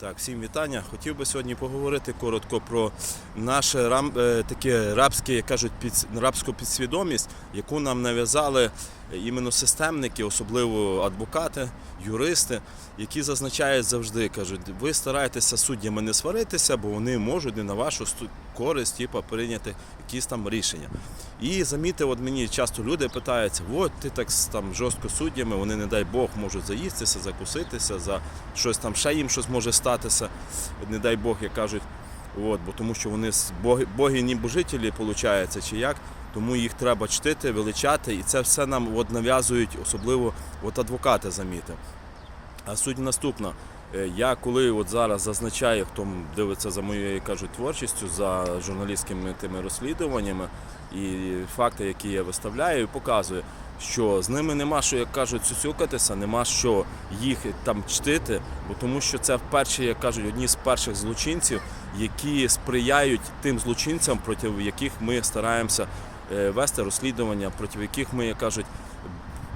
Так, всім вітання. Хотів би сьогодні поговорити коротко про наше рам, е, таке рабське, як кажуть, під, рабську підсвідомість, яку нам нав'язали іменно системники, особливо адвокати, юристи, які зазначають завжди, кажуть, ви старайтеся суддями не сваритися, бо вони можуть не на вашу користь типу, прийняти якісь там рішення. І замітив, от мені часто люди питаються, от ти так там жорстко суддями, вони, не дай Бог, можуть заїстися, закуситися, за щось там ще їм щось може статися, не дай Бог, як кажуть. От, бо тому що вони боги, боги небожителі, виходить, чи як, тому їх треба чтити, величати, і це все нам от нав'язують, особливо от адвокати замітив. А суть наступна. Е, Я коли от зараз зазначаю, хто дивиться за моєю як кажуть, творчістю, за журналістськими тими розслідуваннями і факти, які я виставляю, показую, що з ними нема що, як кажуть, сюсюкатися, нема що їх там чтити, бо тому що це вперше, як кажуть, одні з перших злочинців, які сприяють тим злочинцям, проти яких ми стараємося е, вести розслідування, проти яких ми, як кажуть,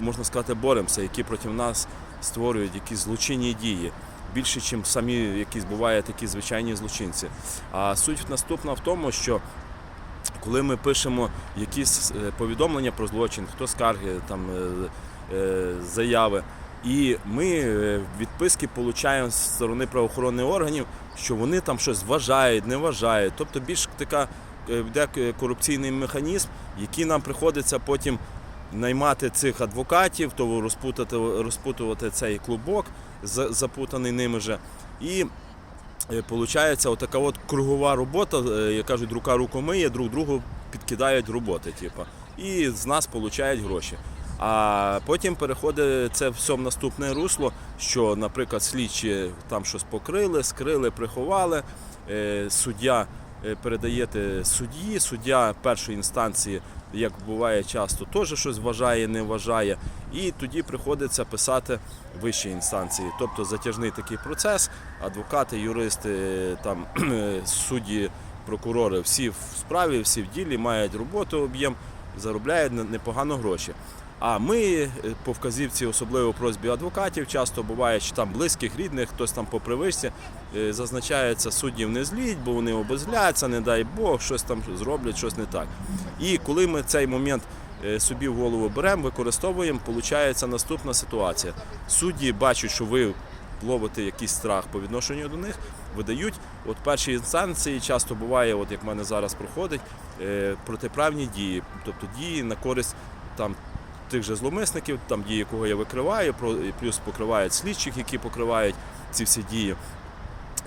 можна сказати, боремося, які проти нас створюють якісь злочинні дії. Більше, ніж самі якісь бувають такі звичайні злочинці. А суть наступна в тому, що коли ми пишемо якісь е, повідомлення про злочин, хто скарги, там е, е, заяви, і ми відписки отримуємо з сторони правоохоронних органів, що вони там щось вважають, не вважають. Тобто більш така йде корупційний механізм, який нам приходиться потім наймати цих адвокатів, то розпутати, розпутувати цей клубок, запутаний ними же. І Получається отака от кругова робота, е, як кажуть, рука руку миє, друг другу підкидають роботи. Типу, і з нас получають гроші. А потім переходить це все в наступне русло, що, наприклад, слідчі там щось покрили, скрили, приховали. е, Суддя е, передаєте судді, суддя першої інстанції, як буває часто, теж щось вважає, не вважає. І тоді приходиться писати вищі інстанції. Тобто затяжний такий процес, адвокати, юристи, там судді, прокурори, всі в справі, всі в ділі, мають роботу, об'єм, заробляють непогано гроші. А ми е, по вказівці, особливо просьбі адвокатів, часто буває, що там близьких, рідних, хтось там по привичці, е, зазначається суддів не зліть, бо вони обезляться, не дай Бог, щось там зроблять, щось не так. І коли ми цей момент е, собі в голову беремо, використовуємо, виходить наступна ситуація. Судді бачать, що ви ловите якийсь страх по відношенню до них, видають. От перші інстанції часто буває, от як в мене зараз проходить, протиправні дії, тобто дії на користь там. Тих же зломисників, там дії, кого я викриваю, плюс покривають слідчих, які покривають ці всі дії.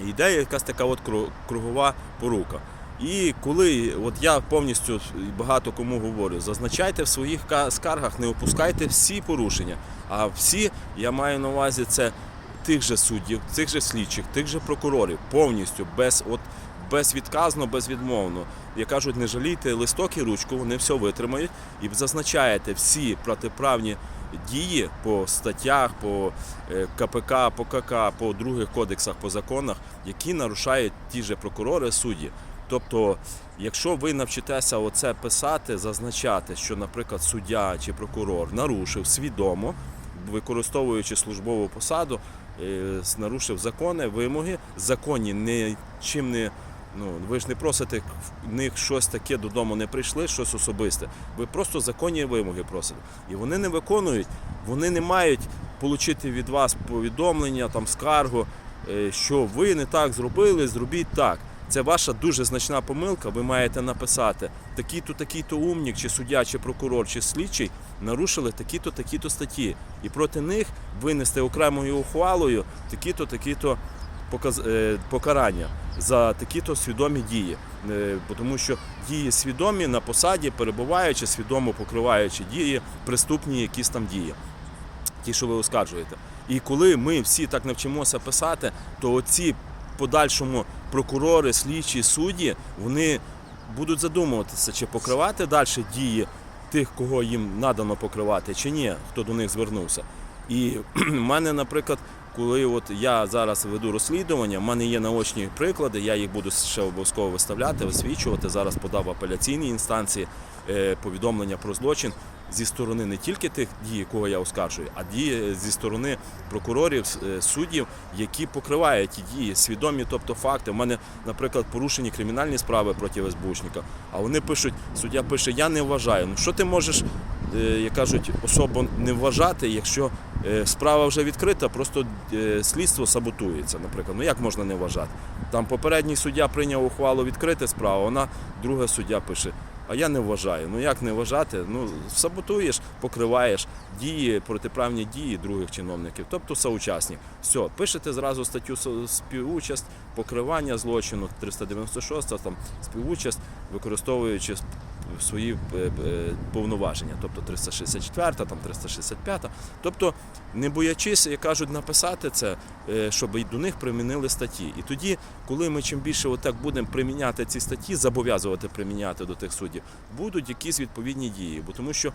І йде якась така от кругова порука. І коли от я повністю багато кому говорю, зазначайте в своїх скаргах, не опускайте всі порушення. А всі я маю на увазі це тих же суддів, тих же слідчих, тих же прокурорів, повністю без от. Безвідказно, безвідмовно. Як кажуть, не жалійте листок і ручку, вони все витримають і зазначаєте всі протиправні дії по статтях, по е, КПК, по КК, по других кодексах, по законах, які нарушають ті ж прокурори, судді. Тобто, якщо ви навчитеся оце писати, зазначати, що, наприклад, суддя чи прокурор нарушив свідомо, використовуючи службову посаду, е, нарушив закони, вимоги, законні нічим не. Ну, ви ж не просите в них щось таке додому не прийшли, щось особисте. Ви просто законні вимоги просите. І вони не виконують, вони не мають отримати від вас повідомлення, там, скаргу, е, що ви не так зробили, зробіть так. Це ваша дуже значна помилка. Ви маєте написати такий-то, такий-то умнік, чи суддя, чи прокурор, чи слідчий нарушили такі-то, такі-то статті. І проти них винести окремою ухвалою такі-то, такі-то покарання за такі-то свідомі дії. Е, Тому що дії свідомі на посаді, перебуваючи, свідомо покриваючи дії, преступні якісь там дії, ті, що ви оскаржуєте. І коли ми всі так навчимося писати, то оці подальшому прокурори, слідчі, судді, вони будуть задумуватися, чи покривати далі дії тих, кого їм надано покривати, чи ні, хто до них звернувся. І в мене, наприклад, коли от я зараз веду розслідування, в мене є наочні приклади, я їх буду ще обов'язково виставляти, висвічувати. Зараз подав в апеляційній інстанції е, повідомлення про злочин зі сторони не тільки тих дій, якого я оскаржую, а дії зі сторони прокурорів, е, суддів, які покривають ті дії, свідомі, тобто факти. У мене, наприклад, порушені кримінальні справи проти СБУшника, а вони пишуть, суддя пише, я не вважаю. Ну що ти можеш, е, як кажуть, особо не вважати, якщо е, справа вже відкрита, просто е, слідство саботується, наприклад. Ну як можна не вважати? Там попередній суддя прийняв ухвалу відкрити справу, вона друга суддя пише. А я не вважаю. Ну як не вважати? Ну саботуєш, покриваєш дії, протиправні дії других чиновників, тобто соучасник. Все, пишете зразу статтю співучасть, покривання злочину 396, там співучасть, використовуючи свої е, е, повноваження, тобто 364, там 365. Тобто, не боячись, як кажуть, написати це, е, щоб і до них примінили статті. І тоді, коли ми чим більше отак будемо приміняти ці статті, зобов'язувати приміняти до тих суддів, будуть якісь відповідні дії. Бо тому що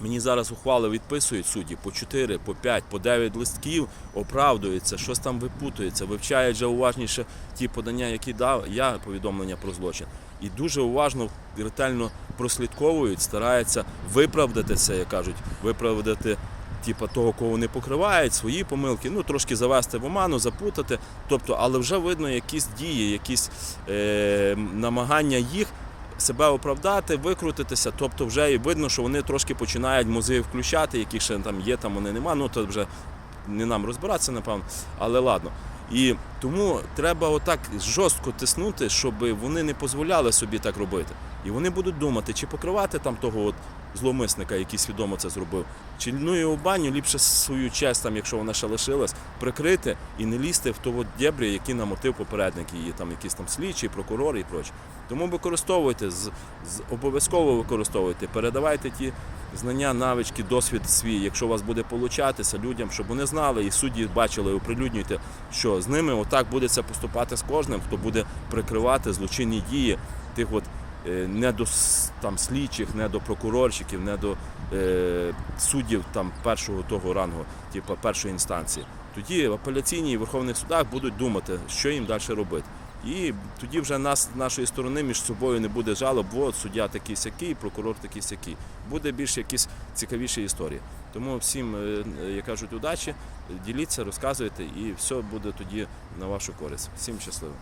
Мені зараз ухвали відписують судді по 4, по 5, по 9 листків, оправдуються, щось там випутується, вивчають вже уважніше ті подання, які дав я повідомлення про злочин. І дуже уважно, ретельно прослідковують, стараються виправдати це, як кажуть, виправдати типа того, кого вони покривають, свої помилки, ну трошки завести в оману, запутати. Тобто, але вже видно якісь дії, якісь е, намагання їх себе оправдати, викрутитися. Тобто вже і видно, що вони трошки починають музи включати, які ще там є, там вони нема. Ну то вже не нам розбиратися, напевно. Але ладно. І тому треба отак жорстко тиснути, щоб вони не дозволяли собі так робити. І вони будуть думати, чи покривати там того от зловмисника, який свідомо це зробив, чи ну його баню ліпше свою честь, там, якщо вона ще лишилась, прикрити і не лізти в того дєбрі, які намотив попередник її, там якісь там слідчі, прокурори і проче. Тому використовуйте, з, з, обов'язково використовуйте, передавайте ті знання, навички, досвід свій, якщо у вас буде получатися людям, щоб вони знали і судді бачили, оприлюднюйте, що з ними отак буде це поступати з кожним, хто буде прикривати злочинні дії тих от не до там слідчих, не до прокурорщиків, не до е, суддів там першого того рангу, типу першої інстанції. Тоді в апеляційній і верховних судах будуть думати, що їм далі робити. І тоді вже нас нашої сторони між собою не буде жалоб, от суддя такий сякий, прокурор такий сякий. Буде більш якісь цікавіші історії. Тому всім, е, е, як кажуть, удачі, діліться, розказуйте, і все буде тоді на вашу користь. Всім щасливо.